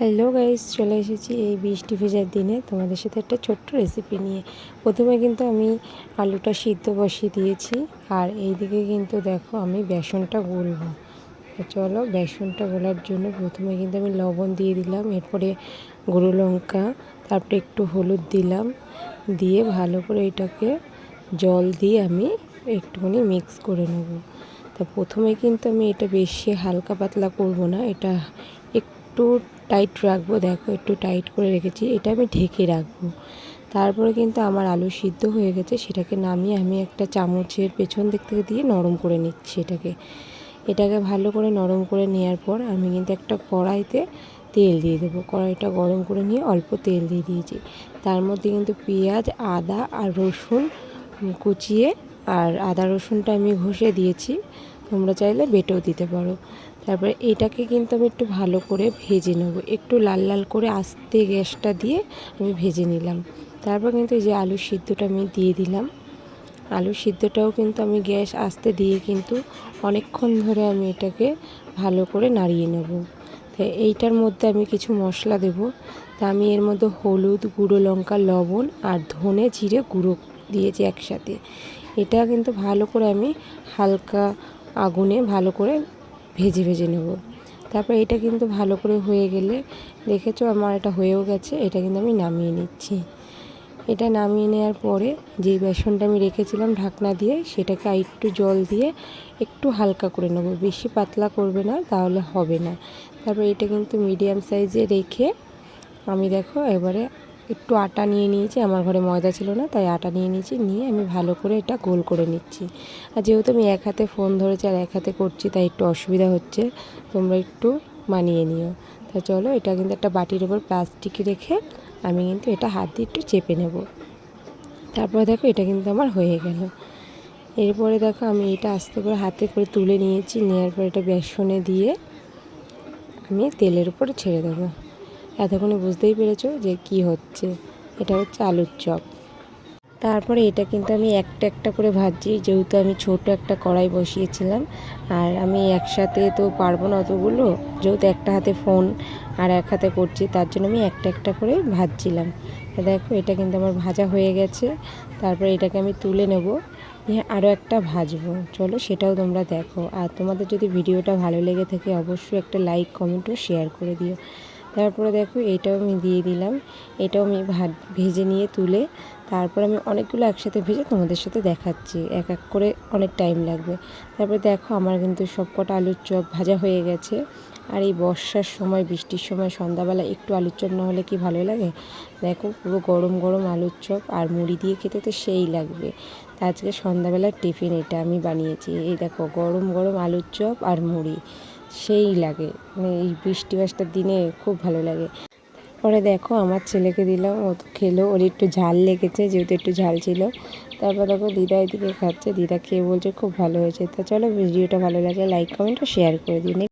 Hello guys চলে এসেছি এই বৃষ্টি ভেজার দিনে। তোমাদের সাথে একটা ছোট্ট রেসিপি নিয়ে। প্রথমে কিন্তু আমি আলুটা সিদ্ধ বসিয়ে দিয়েছি। আর এইদিকে কিন্তু দেখো আমি বেসনটা গলবো। চলো বেসনটা গোলার জন্য প্রথমে কিন্তু আমি লবণ দিয়ে দিলাম, এরপরে গুঁড়ো লঙ্কা, তারপরে একটু হলুদ দিলাম। দিয়ে ভালো করে এটাকে জল দিয়ে আমি একটুখানি মিক্স করে নেব। তা প্রথমে কিন্তু আমি এটা বেশি হালকা পাতলা করব না, এটা একটু টাইট রাখব, দেখো একটু টাইট করে রেখেছি, এটা আমি ঢেকে রাখব। তারপরে কিন্তু আমার আলু সিদ্ধ হয়ে গেছে, সেটাকে নামিয়ে আমি একটা চামচের পেছন দিক থেকে দিয়ে নরম করে নিচ্ছি এটাকে। এটাকে ভালো করে নরম করে নেওয়ার পর আমি কিন্তু একটা কড়াইতে তেল দিয়ে দেবো। কড়াইটা গরম করে নিয়ে অল্প তেল দিয়ে দিয়েছি। তার মধ্যে কিন্তু পেঁয়াজ, আদা আর রসুন কুচিয়ে, আর আদা রসুনটা আমি ঘষে দিয়েছি। তোমরা চাইলে বেটেও দিতে পারো। তারপরে এটাকে কিন্তু আমি একটু ভালো করে ভেজে নেব। একটু লাল লাল করে আস্তে গ্যাসটা দিয়ে আমি ভেজে নিলাম। তারপর কিন্তু এই যে আলু সিদ্ধটা আমি দিয়ে দিলাম। আলু সিদ্ধটাও কিন্তু আমি গ্যাস আস্তে দিয়ে কিন্তু অনেকক্ষণ ধরে আমি এটাকে ভালো করে নাড়িয়ে নেব। তো এইটার মধ্যে আমি কিছু মশলা দেব। তা আমি এর মধ্যে হলুদ, গুঁড়ো লঙ্কা, লবণ আর ধনে জিরে গুঁড়ো দিয়েছি একসাথে। এটা কিন্তু ভালো করে আমি হালকা আগুনে ভালো করে ভেজে ভেজে নেব। তারপর এটা কিন্তু ভালো করে হয়ে গেলে দেখেছ আমার এটা হয়েও গেছে, এটা কিন্তু আমি নামিয়ে নিচ্ছি। এটা নামিয়ে নেওয়ার পরে যে বেসনটা আমি রেখেছিলাম ঢাকনা দিয়ে, সেটাকে একটু জল দিয়ে একটু হালকা করে নেব। বেশি পাতলা করবে না, তাহলে হবে না। তারপর এটা কিন্তু মিডিয়াম সাইজে রেখে আমি দেখো এবারে একটু আটা নিয়ে নিয়েছি। আমার ঘরে ময়দা ছিল না, তাই আটা নিয়ে নিয়েছি। নিয়ে আমি ভালো করে এটা গোল করে নিচ্ছি। আর যেহেতু আমি এক হাতে ফোন ধরেছি আর এক হাতে করছি, তাই একটু অসুবিধা হচ্ছে। তোমরা একটু মানিয়ে নিও। তা চলো, এটা কিন্তু একটা বাটির ওপর প্লাস্টিক রেখে আমি কিন্তু এটা হাত দিয়ে একটু চেপে নেব। তারপরে দেখো, এটা কিন্তু আমার হয়ে গেল। এরপরে দেখো, আমি এটা আস্তে করে হাতে করে তুলে নিয়েছি। নেওয়ার পর এটা বেসনে দিয়ে আমি তেলের উপরে ছেড়ে দেবো। এতক্ষণে বুঝতেই পেরেছ যে কি হচ্ছে? এটা হচ্ছে আলুর চপ। তারপরে এটা কিন্তু আমি একটা একটা করে ভাজছি, যেহেতু আমি ছোট একটা কড়াই বসিয়েছিলাম। আর আমি একসাথে তো পারব না অতগুলো, যেহেতু একটা হাতে ফোন আর এক হাতে করছি, তার জন্য আমি একটা একটা করে ভাজছিলাম। দেখো, এটা কিন্তু আমার ভাজা হয়ে গেছে। তারপরে এটাকে আমি তুলে নেব, নিয়ে আরও একটা ভাজবো। চলো, সেটাও তোমরা দেখো। আর তোমাদের যদি ভিডিওটা ভালো লেগে থাকে, অবশ্যই একটা লাইক, কমেন্ট ও শেয়ার করে দিও। তারপরে দেখো এটাও আমি দিয়ে দিলাম। এটাও আমি ভাত ভেজে নিয়ে তুলে তারপর আমি অনেকগুলো একসাথে ভেজে তোমাদের সাথে দেখাচ্ছি। এক এক করে অনেক টাইম লাগবে। তারপরে দেখো আমার কিন্তু সব কটা আলুর চপ ভাজা হয়ে গেছে। আর এই বর্ষার সময়, বৃষ্টির সময়, সন্ধ্যাবেলা একটু আলুর চপ না হলে কি ভালো লাগে? দেখো পুরো গরম গরম আলুর চপ আর মুড়ি দিয়ে খেতে তো সেই লাগবে। তা আজকে সন্ধ্যাবেলার টিফিন এটা আমি বানিয়েছি। এই দেখো গরম গরম আলুর চপ আর মুড়ি। সেই লাগে। মানে এই বৃষ্টি বাসটার দিনে খুব ভালো লাগে। পরে দেখো আমার ছেলেকে দিলাম, ও তো খেলো, ওর একটু ঝাল লেগেছে, যেহেতু একটু ঝাল ছিল। তারপর দেখো দিদা এদিকে খাচ্ছে, দিদা খেয়ে বলছে খুব ভালো হয়েছে। তা চলো ভিডিওটা ভালো লাগে লাইক কমেন্ট ও শেয়ার করে দিন